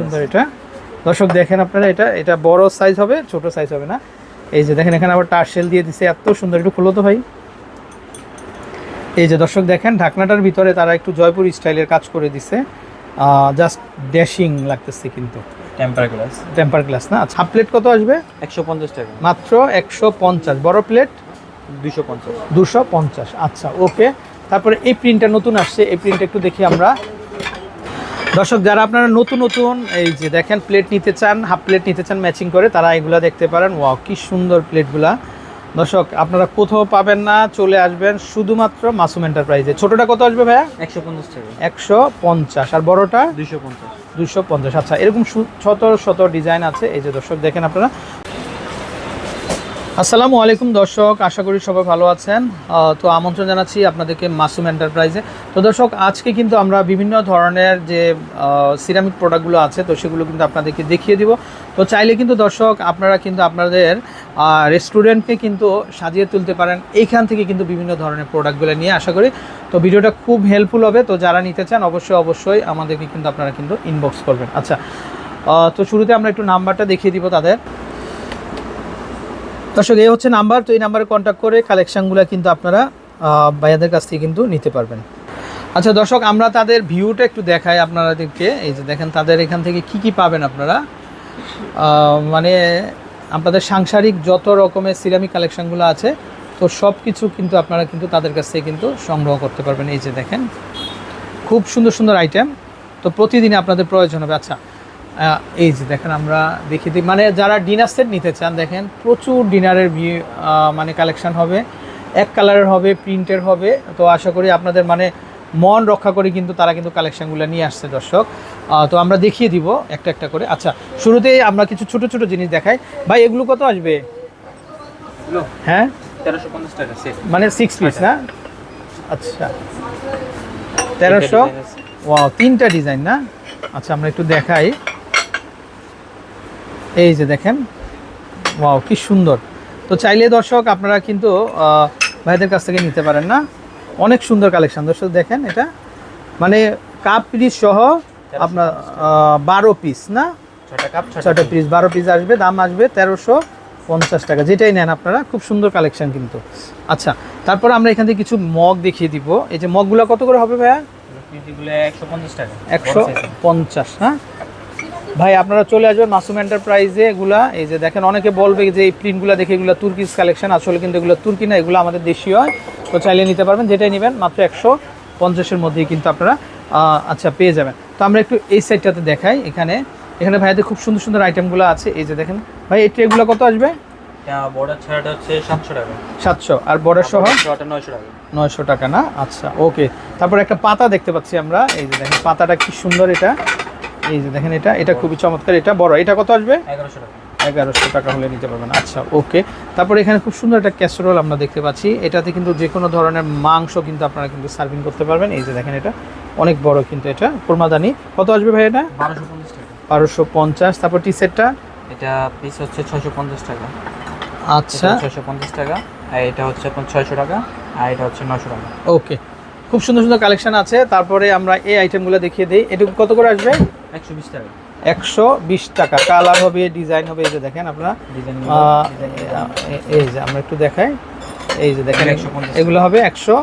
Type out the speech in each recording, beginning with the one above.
সুন্দর এটা। দর্শক দেখেন আপনারা এটা এটা বড় সাইজ হবে ছোট সাইজ হবে না। এই যে দেখেন এখানে আবার টার্সেল দিয়ে দিছে এত সুন্দর একটু খুলো তো ভাই। এই যে দর্শক দেখেন ঢাকনাটার ভিতরে তারা একটু জয়পুর স্টাইলের কাজ করে দিছে। জাস্ট ড্যাশিং লাগতেছে কিন্তু। টেম্পার গ্লাস টেম্পার গ্লাস না? আচ্ছা প্লেট কত আসবে? একশো পঞ্চাশ টাকা। মাত্র একশো পঞ্চাশ। বড় প্লেট দুশো পঞ্চাশ। দুশো পঞ্চাশ। আচ্ছা ওকে তারপরে এই প্রিন্টটা নতুন আসছে। এই প্রিন্টটা একটু দেখি আমরা। দর্শক যারা আপনারা নতুন নতুন এই যে দেখেন প্লেট নিতে চান হাফ প্লেট নিতে চান ম্যাচিং করে তারা এগুলো দেখতে পারেন। ওয়াও কি সুন্দর প্লেটগুলা দর্শক আপনারা কোথাও পাবেন না চলে আসবেন শুধুমাত্র মাসুম এন্টারপ্রাইজে ছোটটা কত আসবে ভাইয়া? একশো পঞ্চাশ টাকা। একশো পঞ্চাশ। আর বড়টা? দুশো পঞ্চাশ। দুশো পঞ্চাশ। আচ্ছা এরকম শত শত ডিজাইন আছে। এই যে দর্শক দেখেন আপনারা। আসসালামু আলাইকুম দর্শক, আশা করি সবাই ভালো আছেন। তো আমন্ত্রণ জানাচ্ছি আপনাদেরকে মাসুম এন্টারপ্রাইজে। তো দর্শক, আজকে কিন্তু আমরা বিভিন্ন ধরনের যে সিরামিক প্রোডাক্টগুলো আছে, তো সেগুলো কিন্তু আপনাদেরকে দেখিয়ে দিব। তো চাইলে কিন্তু দর্শক, আপনারা কিন্তু আপনাদের রেস্টুরেন্টকে কিন্তু সাজিয়ে তুলতে পারেন। এইখান থেকে কিন্তু বিভিন্ন ধরনের প্রোডাক্টগুলো নিয়ে আশা করি। তো ভিডিওটা খুব হেল্পফুল হবে। তো যারা নিতে চান, অবশ্যই অবশ্যই আমাদেরকে কিন্তু আপনারা কিন্তু ইনবক্স করবেন। আচ্ছা তো শুরুতে আমরা একটু নাম্বারটা দেখিয়ে দিব তাদের। দর্শক, এই হচ্ছে নাম্বার। তো এই নাম্বারে কন্ট্যাক্ট করে কালেকশানগুলো কিন্তু আপনারা ভাইয়াদের কাছ থেকে কিন্তু নিতে পারবেন। আচ্ছা দর্শক, আমরা তাদের ভিউটা একটু দেখাই আপনাদেরকে। এই যে দেখেন, তাদের এখান থেকে কি কি পাবেন আপনারা? মানে আপনাদের সাংসারিক যত রকমের সিরামিক কালেকশানগুলো আছে, তো সব কিছু কিন্তু আপনারা কিন্তু তাদের কাছ থেকে কিন্তু সংগ্রহ করতে পারবেন। এই যে দেখেন, খুব সুন্দর সুন্দর আইটেম তো প্রতিদিন আপনাদের প্রয়োজন হবে। আচ্ছা এই যে দেখেন আমরা দেখি দিই মানে যারা ডিনার সেট নিতে চান দেখেন প্রচুর ডিনারের ভিউ মানে কালেকশন হবে। এক কালারের হবে প্রিন্টের হবে। তো আশা করি আপনাদের মানে মন রক্ষা করে কিন্তু তারা কিন্তু কালেকশানগুলো নিয়ে আসছে দর্শক। তো আমরা দেখিয়ে দিব একটা একটা করে। আচ্ছা শুরুতেই আমরা কিছু ছোট ছোট জিনিস দেখাই। ভাই এগুলো কত আসবে? হ্যাঁ? মানে সিক্স পিস না? আচ্ছা। তেরোশো? ও তিনটা ডিজাইন না? আচ্ছা আমরা একটু দেখাই। এই যে দেখেন ওয়াও কি সুন্দর। তো চাইলে দর্শক আপনারা কিন্তু ভাইদের কাছ থেকে নিতে পারেন না। অনেক সুন্দর কালেকশন। দর্শক দেখেন এটা। মানে কাপ পিস সহ আপনার বারো পিস না? ছটা পিস। বারো পিস আসবে দাম আসবে তেরোশো পঞ্চাশ টাকা। যেটাই নেন আপনারা খুব সুন্দর কালেকশান কিন্তু। আচ্ছা তারপর আমরা এখান থেকে কিছু মগ দেখিয়ে দিব। এই যে মগগুলো কত করে হবে ভাইয়া? একশো পঞ্চাশ টাকা। একশো পঞ্চাশ হ্যাঁ? ভাই আপনারা চলে আসবেন মাসুম এন্টারপ্রাইজে এগুলা এই যে দেখেন অনেকে বলবে যে এই প্রিন্টগুলো দেখে এগুলো তুর্কিস কালেকশন আসলে কিন্তু এগুলো তুর্কি না এগুলো আমাদের দেশীয়। হয় তো চাইলে নিতে পারবেন যেটাই নেবেন মাত্র একশো পঞ্চাশের মধ্যেই কিন্তু আপনারা আচ্ছা পেয়ে যাবেন। তো আমরা একটু এই সাইডটাতে দেখাই এখানে। এখানে ভাইয়াদের খুব সুন্দর সুন্দর আইটেমগুলো আছে। এই যে দেখেন ভাই এই ট্রেগুলো কত আসবে? বর্ডার ছাড়াটা হচ্ছে সাতশো টাকা। সাতশো। আর বর্ডার সহ? নয়শো টাকা। নয়শো টাকা না? আচ্ছা ওকে তারপর একটা পাতা দেখতে পাচ্ছি আমরা। এই যে দেখেন পাতাটা কি সুন্দর এটা। এই যে দেখেন এটা এটা খুবই চমৎকার এটা বড়। এটা কত আসবে? এগারোশো টাকা। এগারোশো টাকা হলে নিতে পারবেন। আচ্ছা ওকে। তারপর এখানে খুব সুন্দর একটা ক্যাসরোল আমরা দেখতে পাচ্ছি। এটাতে কিন্তু যে কোনো ধরনের মাংস কিন্তু আপনারা কিন্তু সার্ভিং করতে পারবেন। এই যে দেখেন এটা অনেক বড় কিন্তু এটা। কোরমাদানি। কত আসবে ভাই এটা? বারোশো পঞ্চাশ টাকা। বারোশো পঞ্চাশ। তারপর টি? সেটটা এটা পিস হচ্ছে ছয়শো পঞ্চাশ টাকা। আচ্ছা। ছয়শো পঞ্চাশ টাকা আর এটা হচ্ছে আপনার ছয়শো টাকা আর এটা হচ্ছে নশো টাকা। ওকে। খুব সুন্দর সুন্দর কালেকশন আছে। তারপরে আমরা এই আইটেমগুলো দেখিয়ে দিই। এটুকু কত করে আসবে? একশো বিশ টাকা। কালার হবে ডিজাইন হবে এই যে দেখেন আপনারা। এই যে আমরা একটু দেখাই। এই যে দেখেন 150 এগুলো হবে একশো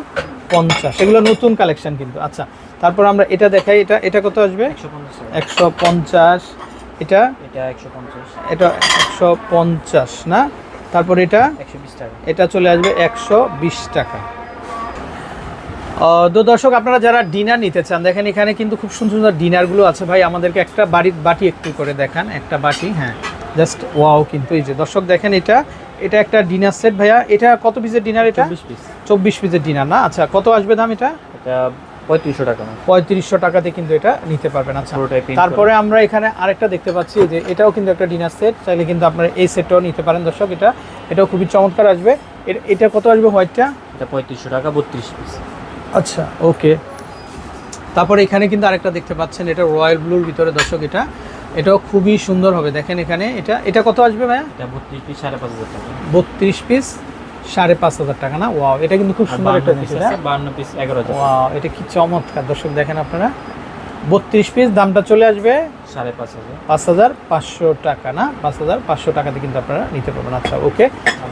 পঞ্চাশ। এগুলো নতুন কালেকশন কিন্তু। আচ্ছা তারপর আমরা এটা দেখাই। এটা এটা কত আসবে? একশো পঞ্চাশ এটা? এটা একশো পঞ্চাশ। না? তারপর এটা? এটা চলে আসবে একশো বিশ টাকা। তো দর্শক আপনারা যারা ডিনার নিতে চান দেখেন এখানে কিন্তু খুব সুন্দর সুন্দর ডিনারগুলো আছে। ভাই আমাদেরকে একটা বাড়ির বাটি একটু করে দেখান একটা বাটি হ্যাঁ। জাস্ট ওয়াও কিন্তু এই যে দর্শক দেখেন এটা এটা একটা ডিনার সেট ভাইয়া। এটা কত পিসের ডিনার এটা? চব্বিশ পিস চব্বিশ পিসের ডিনার না? আচ্ছা কত আসবে দাম এটা? এটা পঁয়ত্রিশশো টাকা। পঁয়ত্রিশশো টাকাতে কিন্তু এটা নিতে পারবেন আচ্ছা। তারপরে আমরা এখানে আরেকটা দেখতে পাচ্ছি যে এটাও কিন্তু একটা ডিনার সেট চাইলে কিন্তু আপনারা এই সেটটাও নিতে পারেন দর্শক এটা। এটাও খুবই চমৎকার আসবে। এটা কত আসবে হোয়াইটটা এটা পঁয়ত্রিশশো টাকা বত্রিশ পিস আচ্ছা ওকে। তারপরে এখানে কিন্তু আরেকটা দেখতে পাচ্ছেন এটা রয়্যাল ব্লুর ভিতরে দর্শক এটা। এটাও খুবই সুন্দর হবে দেখেন এখানে। এটা এটা কত আসবে ভাইয়া? এটা বত্রিশ পিস সাড়ে পাঁচ হাজার টাকা। বত্রিশ পিস সাড়ে পাঁচ হাজার টাকা না? ওয়াও এটা কিন্তু খুব সুন্দর একটা জিনিস বান্ন পিস এগারো ওয়াও এটা কি চমৎকার দর্শক দেখেন আপনারা। বত্রিশ পিস দামটা চলে আসবে সাড়ে পাঁচ হাজার। পাঁচ হাজার পাঁচশো টাকা না? পাঁচ হাজার পাঁচশো টাকাতে কিন্তু আপনারা নিতে পারবেন। আচ্ছা ওকে।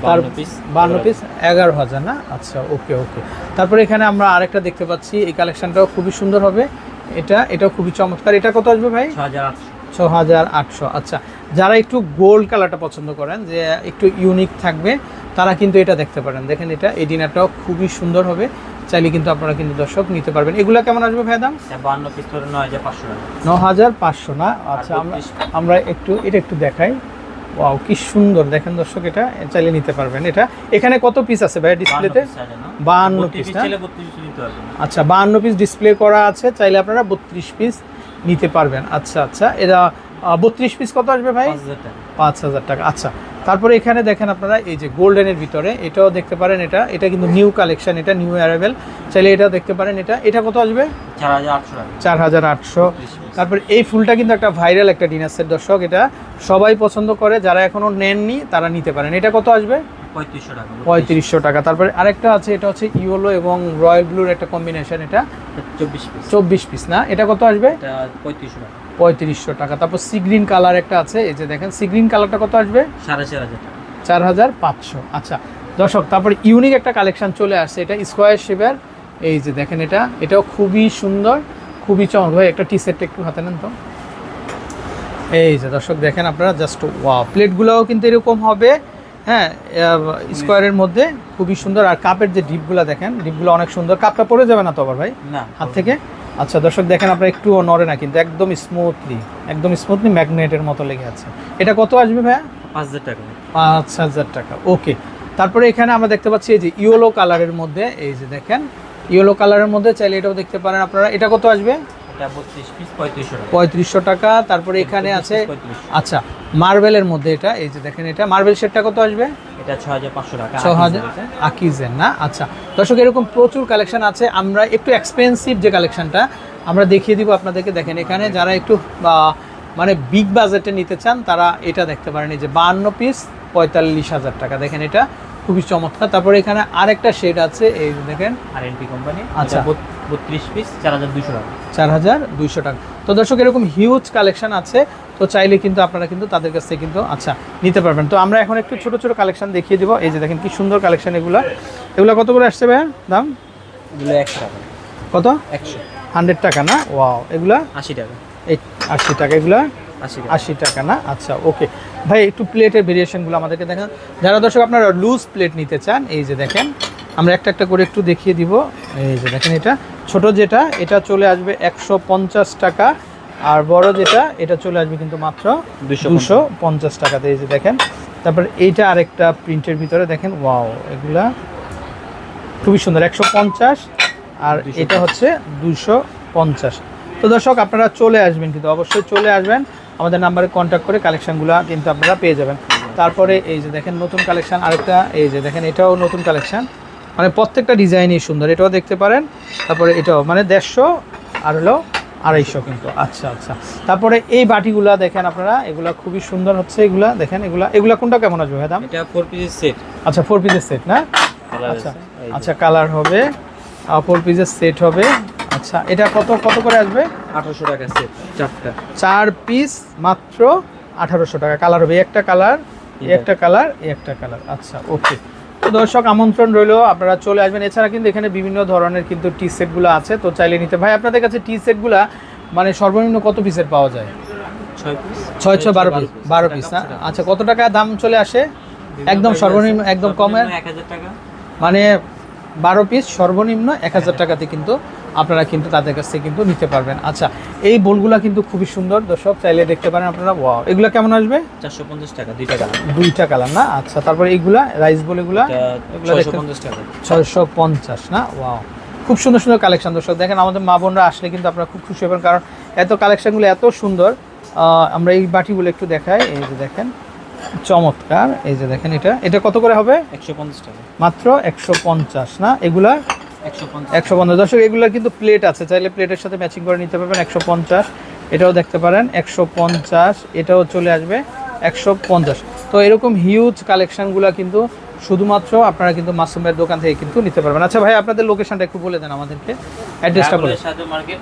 তার পিস বান্ন পিস এগারো হাজার না? আচ্ছা ওকে ওকে। তারপরে এখানে আমরা আরেকটা দেখতে পাচ্ছি। এই কালেকশনটাও খুবই সুন্দর হবে। এটা এটাও খুবই চমৎকার। এটা কত আসবে ভাই? ছ হাজার আটশো। ছ হাজার আটশো আচ্ছা। যারা একটু গোল্ড কালারটা পছন্দ করেন যে একটু ইউনিক থাকবে তারা কিন্তু এটা দেখতে পারেন। দেখেন এটা এই ডিনারটাও খুবই সুন্দর হবে। চাইলে কিন্তু আপনারা কিন্তু দর্শক নিতে পারবেন। এগুলো কেমন আসবে ভাই দাম? এটা বান্ন পিস ধরে নয় হাজার পাঁচশো টাকা। ন হাজার পাঁচশো না? আচ্ছা আমরা আমরা একটু এটা একটু দেখাই। ওয়াও কি সুন্দর। দেখেন দর্শক এটা চাইলে নিতে পারবেন। এটা এখানে কত পিস আছে ভাই ডিসপ্লেতে বাহান্ন পিস আচ্ছা বাহান্ন পিস ডিসপ্লে করা আছে। চাইলে আপনারা বত্রিশ পিস নিতে পারবেন। আচ্ছা আচ্ছা এরা বত্রিশ পিস কত আসবে ভাই? পাঁচ হাজার টাকা। আচ্ছা তারপরে এখানে দেখেন আপনারা এই যে গোল্ডেনের ভিতরে এটাও দেখতে পারেন এটা। এটা কিন্তু নিউ কালেকশন এটা নিউ অ্যারাইভেল। চাইলে এটাও দেখতে পারেন এটা। এটা কত আসবে? চার হাজার আটশো তারপর এই ফুলটা কিন্তু একটা ভাইরাল একটা ডিনার সেট দর্শক এটা সবাই পছন্দ করে যারা এখনও নেননি তারা নিতে পারেন। এটা কত আসবে? পঁয়ত্রিশশো টাকা। তারপরে আরেকটা আছে এটা হচ্ছে ইয়েলো এবং রয়্যাল ব্লুর একটা কম্বিনেশন এটা চব্বিশ পিস। চব্বিশ পিস না? এটা কত আসবে? পঁয়ত্রিশশো টাকা। পঁয়ত্রিশশো টাকা। তারপর সি গ্রিন কালার একটা আছে এই যে দেখেন সি গ্রিন কালারটা কত আসবে? সাড়ে চার হাজার টাকা। চার হাজার পাঁচশো। আচ্ছা দর্শক তারপর ইউনিক একটা কালেকশন চলে আসছে এটা স্কোয়ার শেপের এই যে দেখেন এটা এটাও খুবই সুন্দর খুবই চমক। ভাই একটা টি সেটটা একটু হাতে নেন তো। এই যে দর্শক দেখেন আপনারা জাস্ট ওয়া প্লেটগুলোও কিন্তু এরকম হবে। হ্যাঁ স্কোয়ারের মধ্যে খুবই সুন্দর। আর কাপের যে ডিপগুলো দেখেন ডিপগুলো অনেক সুন্দর। কাপটা পরে যাবে না তো আবার ভাই? না হাত থেকে? আচ্ছা দর্শক দেখেন আপনারা একটুও নড়ে না কিন্তু একদম স্মুথলি একদম স্মুথলি ম্যাগনেটের মতো লেগে আছে। এটা কত আসবে ভাইয়া? পাঁচ হাজার টাকা। পাঁচ হাজার টাকা ওকে। তারপরে এখানে আমরা দেখতে পাচ্ছি এই যে ইয়েলো কালারের মধ্যে এই যে দেখেন ইয়েলো কালারের মধ্যে চাইলে এটাও দেখতে পারেন আপনারা। এটা কত আসবে? পঁয়ত্রিশশো টাকা। তারপরে এখানে আছে আচ্ছা মার্বেলের মধ্যে এটা এই যে দেখেন এটা মার্বেল সেটটা কত আসবে? এটা টাকা আকিজেন না? আচ্ছা। দর্শক এরকম প্রচুর কালেকশন আছে। আমরা একটু এক্সপেন্সিভ যে কালেকশনটা আমরা দেখিয়ে দিব আপনাদেরকে। দেখেন এখানে যারা একটু মানে বিগ বাজেটে নিতে চান তারা এটা দেখতে পারেন। এই যে বাহান্ন পিস পঁয়তাল্লিশ হাজার টাকা। দেখেন এটা খুবই চমৎকার। তারপরে এখানে আরেকটা শেড আছে। এই দেখেন। আর এনপি কোম্পানি আচ্ছা। আচ্ছা বত্রিশ পিস চার হাজার দুশো টাকা। চার হাজার দুইশো টাকা। তো দর্শক এরকম হিউজ কালেকশন আছে। তো চাইলে কিন্তু আপনারা কিন্তু তাদের কাছ থেকে কিন্তু আচ্ছা নিতে পারবেন। তো আমরা এখন একটু ছোট ছোট কালেকশন দেখিয়ে দিব। এই যে দেখেন কি সুন্দর কালেকশন এগুলো। এগুলো কত করে আসছে ভাইয়া দাম? এগুলো একশো টাকা। কত? একশো। হান্ড্রেড টাকা না? ওয়াও এগুলা? আশি টাকা। এই আশি টাকা এগুলা? আশি টাকা। না? আচ্ছা ওকে। ভাই একটু প্লেটের ভেরিয়েশনগুলো আমাদেরকে দেখেন। যারা দর্শক আপনারা লুজ প্লেট নিতে চান এই যে দেখেন আমরা একটা একটা করে একটু দেখিয়ে দিব। এই যে দেখেন এটা। ছোট যেটা এটা চলে আসবে একশো পঞ্চাশ টাকা। আর বড় যেটা এটা চলে আসবে কিন্তু মাত্র দুশো দুশো পঞ্চাশ টাকাতে এই যে দেখেন। তারপর এইটা আরেকটা প্রিন্টের ভিতরে দেখেন ওয়াও এগুলা খুবই সুন্দর একশো পঞ্চাশ আর এটা হচ্ছে দুশো পঞ্চাশ। তো দর্শক আপনারা চলে আসবেন কিন্তু অবশ্যই চলে আসবেন। আমাদের নাম্বারে কন্ট্যাক্ট করে কালেকশানগুলো কিন্তু আপনারা পেয়ে যাবেন। তারপরে এই যে দেখেন নতুন কালেকশান আরেকটা এই যে দেখেন এটাও নতুন কালেকশান। মানে প্রত্যেকটা ডিজাইনই সুন্দর এটাও দেখতে পারেন। তারপরে এটাও মানে দেড়শো আর হলো আড়াইশো কিন্তু। আচ্ছা আচ্ছা। তারপরে এই বাটিগুলা দেখেন আপনারা এগুলা খুবই সুন্দর হচ্ছে এগুলা। দেখেন এগুলা এগুলা কোনটা কেমন আসবে ভাই দাম? এটা ফোর পিসের সেট আচ্ছা ফোর পিসের সেট না? আচ্ছা আচ্ছা কালার হবে। ফোর পিসের সেট হবে। আচ্ছা এটা কত কত করে আসবে? আঠারোশো টাকা সেট চারটা। চার পিস মাত্র আঠারোশো টাকা। কালার হবে একটা কালার একটা কালার একটা কালার আচ্ছা ওকে দর্শক আমন্ত্রণ রইল। আপনারা চলে আসবেন। এছাড়া কিন্তু এখানে বিভিন্ন ধরনের কিন্তু টি সেটগুলো আছে। তো চাইলে নিতে ভাই আপনাদের কাছে টি সেটগুলো মানে সর্বনিম্ন কত পিসের পাওয়া যায়? ছয় ছয় বারো পিস বারো পিস না? আচ্ছা। কত টাকা দাম চলে আসে? একদম সর্বনিম্ন একদম কমে মানে বারো পিস সর্বনিম্ন এক হাজার টাকাতে কিন্তু আপনারা কিন্তু তাদের কাছ থেকে কিন্তু নিতে পারবেন। আচ্ছা এই বোলগুলা কিন্তু খুবই সুন্দর। দর্শক চাইলে দেখতে পারেন আপনারা। ওয়াও এগুলা কেমন আসবে? চারশো পঞ্চাশ টাকা দুইটা কালার দুইটা কালার না? আচ্ছা তারপরে এইগুলা রাইস বোল এগুলা? এগুলা টাকা। ছয়শো পঞ্চাশ না? ওয়াও খুব সুন্দর সুন্দর কালেকশন দর্শক। দেখেন আমাদের মা বোনরা আসলে কিন্তু আপনারা খুব খুশি হবেন কারণ এত কালেকশনগুলো এত সুন্দর। আমরা এই বাটিগুলো একটু দেখাই। এই যে দেখেন চমৎকার। এই যে দেখেন এটা। এটা কত করে হবে? একশো পঞ্চাশ টাকা। মাত্র একশো পঞ্চাশ না? এগুলা একশো পঞ্চাশ। দর্শক এগুলোর কিন্তু প্লেট আছে। চাইলে প্লেটের সাথে ম্যাচিং করে নিতে পারবেন একশো পঞ্চাশ। এটাও দেখতে পারেন একশো পঞ্চাশ। এটাও চলে আসবে একশো পঞ্চাশ। তো এরকম হিউজ কালেকশানগুলো কিন্তু শুধুমাত্র আপনারা কিন্তু মাসুমের দোকান থেকে কিন্তু নিতে পারবেন। আচ্ছা ভাই আপনাদের লোকেশনটা একটু বলে দেন আমাদেরকে। অ্যাড্রেসটা বলে মার্কেট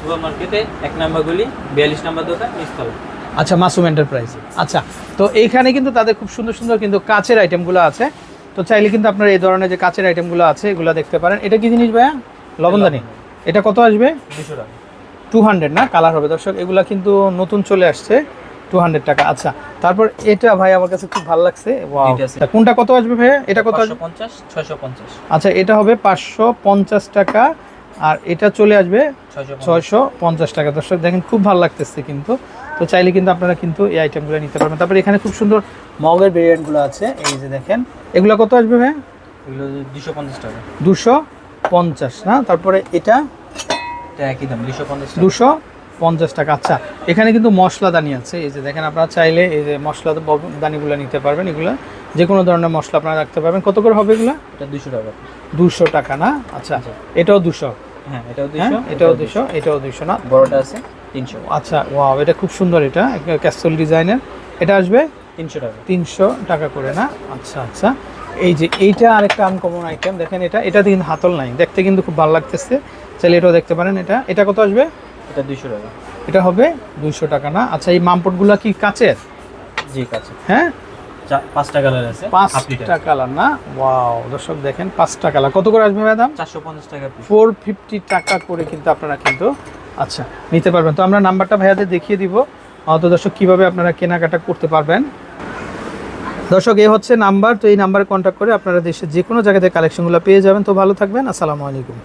সুপার মার্কেটে এক নম্বর গলি বিয়াল্লিশ নম্বর দোকান নিচতলা আচ্ছা মাসুম এন্টারপ্রাইজ আচ্ছা তো এইখানে কিন্তু তাদের খুব সুন্দর সুন্দর কিন্তু কাচের আইটেমগুলো আছে। তো চাইলে কিন্তু আপনার এই ধরনের যে কাচের আইটেমগুলো আছে এগুলো দেখতে পারেন। এটা কি জিনিস ভাইয়া? লবণদানি এটা কত আসবে? দুশো টাকা। টু হান্ড্রেড না? কালার হবে। দর্শক এগুলা কিন্তু নতুন চলে আসছে। টু হান্ড্রেড টাকা। আচ্ছা তারপর এটা ভাই আমার কাছে খুব ভালো লাগছে। কোনটা কত আসবে ভাইয়া? এটা কত আসবে? পঞ্চাশ ছয়শো পঞ্চাশ। আচ্ছা এটা হবে পাঁচশো পঞ্চাশ টাকা। আর এটা চলে আসবে ছয়শো পঞ্চাশ টাকা। দর্শক দেখেন খুব ভালো লাগতেছে কিন্তু। তো চাইলে কিন্তু আপনারা কিন্তু এই আইটেমগুলো নিতে পারবেন। তারপরে এখানে খুব সুন্দর মগের ভেরিয়েন্টগুলো আছে এই যে দেখেন। এগুলো কত আসবে ভাই এগুলো দুশো পঞ্চাশ টাকা। দুশো পঞ্চাশ না? তারপরে এটা? এটা একই দাম দুশো পঞ্চাশ দুশো পঞ্চাশ টাকা আচ্ছা। এখানে কিন্তু মশলা দানি আছে এই যে দেখেন আপনারা চাইলে এই যে মশলা দানিগুলো নিতে পারবেন এগুলো। যে কোনো ধরনের মশলা আপনারা রাখতে পারবেন। কত করে হবে এগুলো? এটা দুশো টাকা। দুশো টাকা না? আচ্ছা। আচ্ছা। এটাও দুশো। হ্যাঁ এটাও হ্যাঁ দুশো এটাও দুশো এটাও দুশো না? বড়টা আছে তিনশো। আচ্ছা ওয়াও এটা খুব সুন্দর এটা ক্যাস্টল ডিজাইনের। এটা আসবে? তিনশো টাকা। তিনশো টাকা করে না? আচ্ছা আচ্ছা। এই যে এইটা আরেকটা আনকমন আইটেম দেখেন এটা এটা কিন্তু হাতল নাই দেখতে কিন্তু খুব ভালো লাগতেছে। চাইলে এটাও দেখতে পারেন এটা এটা কত আসবে? এটা দুশো টাকা। এটা হবে দুইশো টাকা না? আচ্ছা এই মামপটগুলো কি কাচের? জি কাছে হ্যাঁ? পাঁচটা কালার আছে পাঁচটা কালার না? ওয়াও দর্শক দেখেন পাঁচটা কালার কত করে আসবে ম্যাডাম চারশো পঞ্চাশ টাকা ফোর ফিফটি টাকা করে কিন্তু আপনারা কিন্তু আচ্ছা নিতে পারবেন। তো আমরা নাম্বারটা ভাইয়াদের দেখিয়ে দিব। তো দর্শক কীভাবে আপনারা কেনাকাটা করতে পারবেন? দর্শক এই হচ্ছে নাম্বার। তো এই নাম্বারে কন্ট্যাক্ট করে আপনারা দেশের যে কোনো জায়গাতে কালেকশনগুলো পেয়ে যাবেন। তো ভালো থাকবেন। আসসালামু আলাইকুম।